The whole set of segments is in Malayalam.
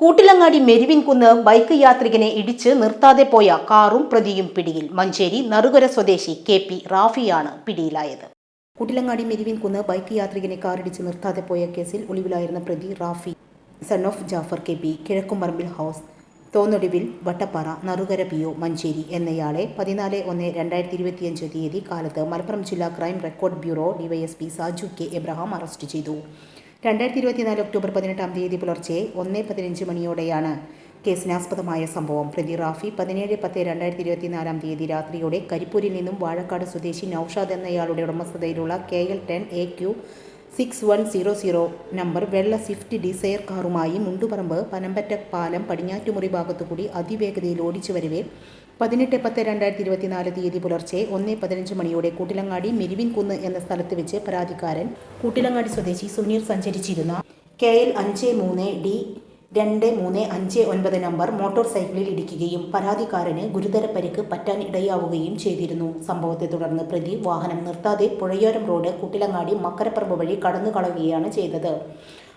കൂട്ടിലങ്ങാടി മെരുവിൻകുന്ന് ബൈക്ക് യാത്രികനെ ഇടിച്ച് നിർത്താതെ പോയ കാറും പ്രതിയും പിടിയിൽ. മഞ്ചേരി നറുകര സ്വദേശി കെ പി റാഫിയാണ് പിടിയിലായത്. കൂട്ടിലങ്ങാടി മെരുവിൻകുന്ന് ബൈക്ക് യാത്രികനെ കാറിടിച്ച് നിർത്താതെ പോയ കേസിൽ ഒളിവിലായിരുന്ന പ്രതി Rafi. Son of Jafar K P Kizhakkumparambil house. തോന്നൊടുവിൽ Vattappara Narukara P O Manjeri എന്നയാളെ പതിനാല് ഒന്ന് രണ്ടായിരത്തി ഇരുപത്തിയഞ്ച് തീയതി കാലത്ത് മലപ്പുറം ജില്ലാ crime record bureau DYSP Saju K Abraham arrest ചെയ്തു. രണ്ടായിരത്തി ഇരുപത്തിനാല് ഒക്ടോബർ പതിനെട്ടാം തീയതി പുലർച്ചെ ഒന്ന് പതിനഞ്ച് മണിയോടെയാണ് കേസിനാസ്പദമായ സംഭവം. പ്രതി റാഫി പതിനേഴ് പത്ത് രണ്ടായിരത്തി ഇരുപത്തിനാലാം തീയതി രാത്രിയോടെ കരിപ്പൂരിൽ നിന്നും വാഴക്കാട് സ്വദേശി നൌഷാദ് എന്നയാളുടെ ഉടമസ്ഥതയിലുള്ള K L ten A Q six one zero zero number വെള്ള സ്വിഫ്റ്റ് ഡിസയർ കാറുമായി മുണ്ടുപറമ്പ് പനമ്പറ്റ പാലം പടിഞ്ഞാറ്റുമുറി ഭാഗത്തുകൂടി അതിവേഗതയിൽ ഓടിച്ചു വരവേ പതിനെട്ട് പത്ത് രണ്ടായിരത്തി ഇരുപത്തിനാല് തീയതി പുലർച്ചെ ഒന്ന് പതിനഞ്ച് മണിയോടെ കൂട്ടിലങ്ങാടി മെരുവിൻ കുന്ന് എന്ന സ്ഥലത്ത് വെച്ച് പരാതിക്കാരൻ കൂട്ടിലങ്ങാടി സ്വദേശി സുനീർ സഞ്ചരിച്ചിരുന്ന കെ എൽ അഞ്ച് മൂന്ന് ഡി രണ്ട് മൂന്ന് അഞ്ച് ഒൻപത് നമ്പർ മോട്ടോർ സൈക്കിളിൽ ഇടിക്കുകയും പരാതിക്കാരന് ഗുരുതര പരിക്ക് പറ്റാൻ ഇടയാവുകയും ചെയ്തിരുന്നു. സംഭവത്തെ തുടർന്ന് പ്രതി വാഹനം നിർത്താതെ പുഴയോരം റോഡ് കുട്ടിലങ്ങാടി മക്കരപ്പറമ്പ് വഴി കടന്നു കളയുകയാണ് ചെയ്തത്.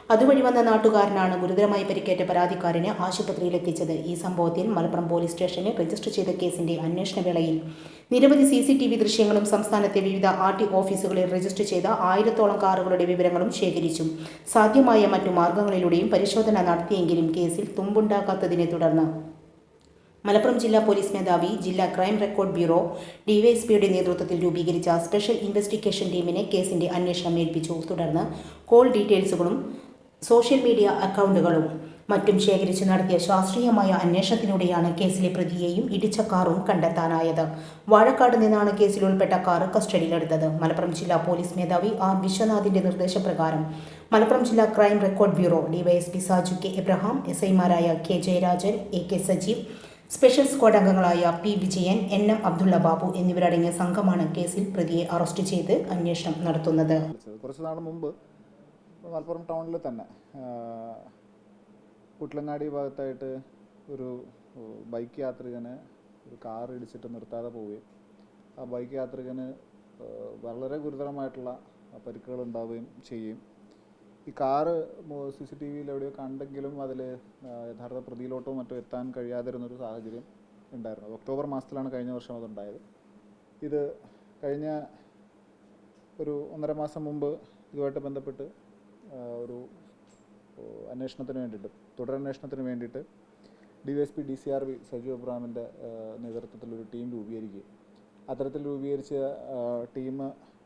അതുവഴി വന്ന നാട്ടുകാരനാണ് ഗുരുതരമായി പരിക്കേറ്റ പരാതിക്കാരനെ ആശുപത്രിയിൽ എത്തിച്ചത് ഈ സംഭവത്തിൽ മലപ്പുറം പോലീസ് സ്റ്റേഷനിൽ രജിസ്റ്റർ ചെയ്ത കേസിന്റെ അന്വേഷണ വേളയിൽ നിരവധി സി സി ടി വി ദൃശ്യങ്ങളും സംസ്ഥാനത്തെ വിവിധ ആർ ടി ഓഫീസുകളിൽ രജിസ്റ്റർ ചെയ്ത ആയിരത്തോളം കാറുകളുടെ വിവരങ്ങളും ശേഖരിച്ചു. സാധ്യമായ മറ്റു മാർഗങ്ങളിലൂടെയും പരിശോധന നടത്തിയെങ്കിലും കേസിൽ തുമ്പുണ്ടാക്കാത്തതിനെ തുടർന്ന് മലപ്പുറം ജില്ലാ പോലീസ് മേധാവി ജില്ലാ ക്രൈം റെക്കോർഡ് ബ്യൂറോ ഡിവൈഎസ്പിയുടെ നേതൃത്വത്തിൽ രൂപീകരിച്ച സ്പെഷ്യൽ ഇൻവെസ്റ്റിഗേഷൻ ടീമിനെ കേസിന്റെ അന്വേഷണം ഏൽപ്പിച്ചു. തുടർന്ന് കോൾ ഡീറ്റെയിൽസുകളും സോഷ്യൽ മീഡിയ അക്കൗണ്ടുകളും മറ്റും ശേഖരിച്ച് നടത്തിയ ശാസ്ത്രീയമായ അന്വേഷണത്തിലൂടെയാണ് കേസിലെ പ്രതിയെയും ഇടിച്ച കാറും കണ്ടെത്താനായത്. വാഴക്കാട് നിന്നാണ് കേസിൽ ഉൾപ്പെട്ട കാർ കസ്റ്റഡിയിലെടുത്തത്. മലപ്പുറം ജില്ലാ പോലീസ് മേധാവി ആർ വിശ്വനാഥിന്റെ നിർദ്ദേശപ്രകാരം മലപ്പുറം ജില്ലാ crime record bureau DYSP Saju K Abraham S ഐമാരായ K Jayarajan A K Sajeev special squad അംഗങ്ങളായ P Vijayan N M Abdulla Babu എന്നിവരടങ്ങിയ സംഘമാണ് കേസിൽ പ്രതിയെ അറസ്റ്റ് ചെയ്ത് അന്വേഷണം നടത്തുന്നത്. മുമ്പ് മലപ്പുറം ടൗണിൽ തന്നെ കുട്ടിലങ്ങാടി ഭാഗത്തായിട്ട് ഒരു ബൈക്ക് യാത്രികനെ ഒരു കാർ ഇടിച്ചിട്ട് നിർത്താതെ പോവുകയും ആ ബൈക്ക് യാത്രികന് വളരെ ഗുരുതരമായിട്ടുള്ള പരിക്കുകൾ ഉണ്ടാവുകയും ചെയ്യും. ഈ കാറ് സി സി ടി വിയിൽ എവിടെയോ കണ്ടെങ്കിലും അതിൽ യഥാർത്ഥ പ്രതിയിലോട്ടോ മറ്റോ എത്താൻ കഴിയാതിരുന്നൊരു സാഹചര്യം ഉണ്ടായിരുന്നു. ഒക്ടോബർ മാസത്തിലാണ് കഴിഞ്ഞ വർഷം അതുണ്ടായത്. ഇത് കഴിഞ്ഞ ഒരു ഒന്നര മാസം മുമ്പ് ഇതുമായിട്ട് ബന്ധപ്പെട്ട് ഒരു അന്വേഷണത്തിന് വേണ്ടിയിട്ട് തുടരന്വേഷണത്തിന് വേണ്ടിയിട്ട് D Y S P D C R V Saju അബ്രാമിന്റെ നേതൃത്വത്തിൽ ഒരു ടീം രൂപീകരിക്കുകയും അത്തരത്തിൽ രൂപീകരിച്ച ടീം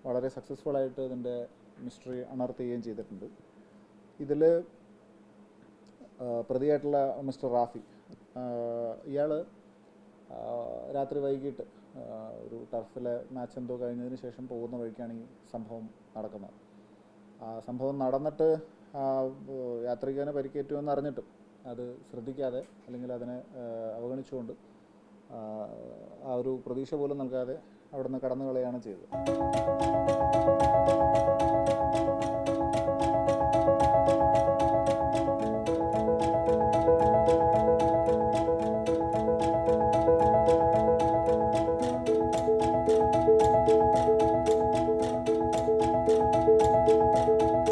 വളരെ സക്സസ്ഫുൾ ആയിട്ട് ഇതിന്റെ മിസ്റ്ററി അണർത്തുകയും ചെയ്തിട്ടുണ്ട്. ഇതിൽ പ്രതിയായിട്ടുള്ള മിസ്റ്റർ റാഫി ഇയാൾ രാത്രി വൈകിട്ട് ഒരു ടർഫിലെ മാച്ച് എന്തോ കഴിഞ്ഞതിന് ശേഷം പോകുന്ന വഴിക്കാണ് ഈ സംഭവം നടക്കുന്നത്. സംഭവം നടന്നിട്ട് യാത്രികന് പരിക്കേറ്റു എന്ന് അറിഞ്ഞിട്ടും. അത് ശ്രദ്ധിക്കാതെ അല്ലെങ്കിൽ അതിനെ അവഗണിച്ചുകൊണ്ട് ആ, ഒരു പ്രതീക്ഷ പോലും നൽകാതെ അവിടുന്ന് കടന്നു കളയാണ് ചെയ്തത്.